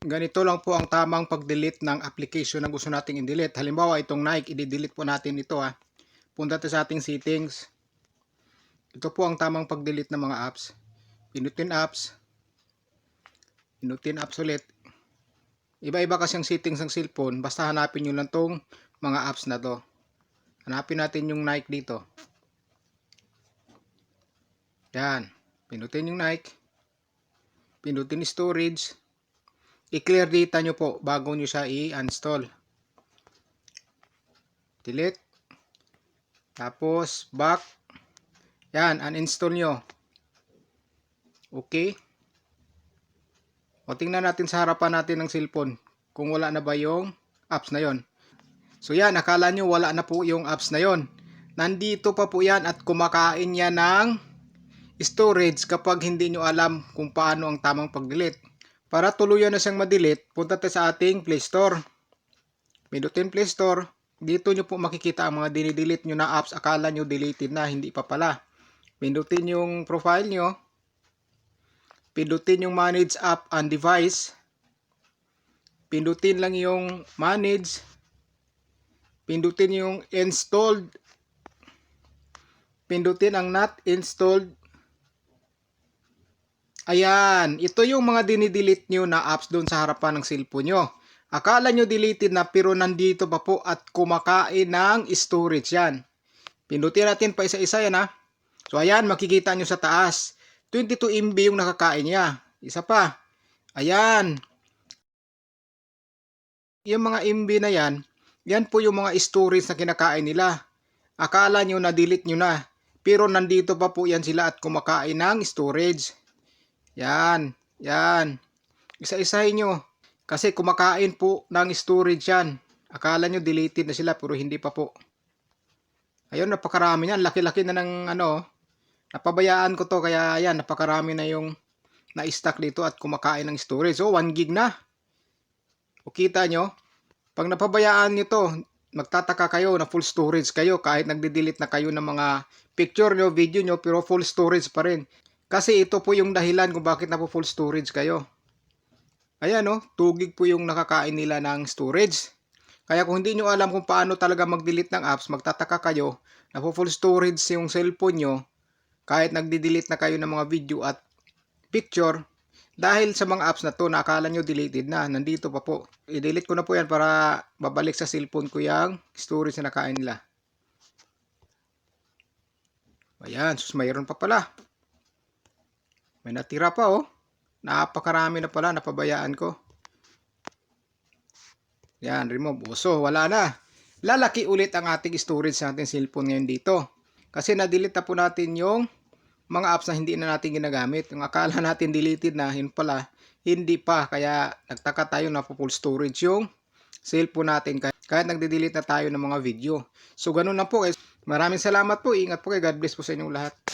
Ganito lang po ang tamang pag-delete ng application na gusto nating i-delete. Halimbawa, itong Nike, i-delete po natin ito ha. Punta tayo sa ating settings. Ito po ang tamang pag-delete ng mga apps. Pinutin apps. Pinutin apps ulit. Iba-iba kasi ang settings ng cellphone. Basta hanapin nyo lang tong mga apps na to. Hanapin natin yung Nike dito. Yan. Pinutin yung Nike. Pinutin storage. I-clear data nyo po bago nyo siya i-install. Delete. Tapos, back. Yan, uninstall nyo. Okay. O, tingnan natin sa harapan natin ng cellphone kung wala na ba yung apps na yon. So, yan, akala nyo wala na po yung apps na yon. Nandito pa po yan at kumakain yan ng storage kapag hindi nyo alam kung paano ang tamang pag-delete. Para tuluyan na siyang ma-delete, punta tayo sa ating Play Store. Pindutin Play Store. Dito nyo po makikita ang mga dinidelete nyo na apps. Akala nyo deleted na, hindi pa pala. Pindutin yung profile nyo. Pindutin yung Manage App and Device. Pindutin lang yung Manage. Pindutin yung Installed. Pindutin ang Not Installed. Ayan, ito yung mga dinidelete nyo na apps doon sa harapan ng cellphone nyo. Akala nyo deleted na pero nandito pa po at kumakain ng storage yan. Pindutin natin pa isa-isa yan ha. So ayan, makikita nyo sa taas. 22 MB yung nakakain niya. Isa pa. Ayan. Yung mga MB na yan, yan po yung mga storage na kinakain nila. Akala nyo na delete nyo na. Pero nandito pa po yan sila at kumakain ng storage. Yan, yan. Isa-isahin nyo. Kasi kumakain po ng storage yan. Akala nyo deleted na sila pero hindi pa po. Ayun, napakarami yan. Laki-laki na ng ano. Napabayaan ko to kaya yan, napakarami na yung na-stack dito at kumakain ng storage. So, 1 gig na. O kita nyo, pag napabayaan nyo to, magtataka kayo na full storage kayo kahit nagde-delete na kayo ng mga picture nyo, video nyo, pero full storage pa rin. Kasi ito po yung dahilan kung bakit na po full storage kayo. Ayan no, 2 gig po yung nakakain nila ng storage. Kaya kung hindi nyo alam kung paano talaga mag-delete ng apps, magtataka kayo na po full storage yung cellphone nyo kahit nagde-delete na kayo ng mga video at picture dahil sa mga apps na to na akala nyo deleted na, nandito pa po. I-delete ko na po yan para babalik sa cellphone ko yung storage na nakain nila. Ayan, sus mayroon pa pala. May natira pa oh. Napakarami na pala, napabayaan ko. Yan, remove. Uso, wala na. Lalaki ulit ang ating storage sa ating cellphone ngayon dito. Kasi na-delete na po natin yung mga apps na hindi na natin ginagamit. Yung akala natin deleted na, yun pala, hindi pa. Kaya nagtaka tayo na full storage yung cellphone natin. Kahit nagde-delete na tayo ng mga video. So, ganun lang po. guys. Maraming salamat po. Ingat po kayo. God bless po sa inyong lahat.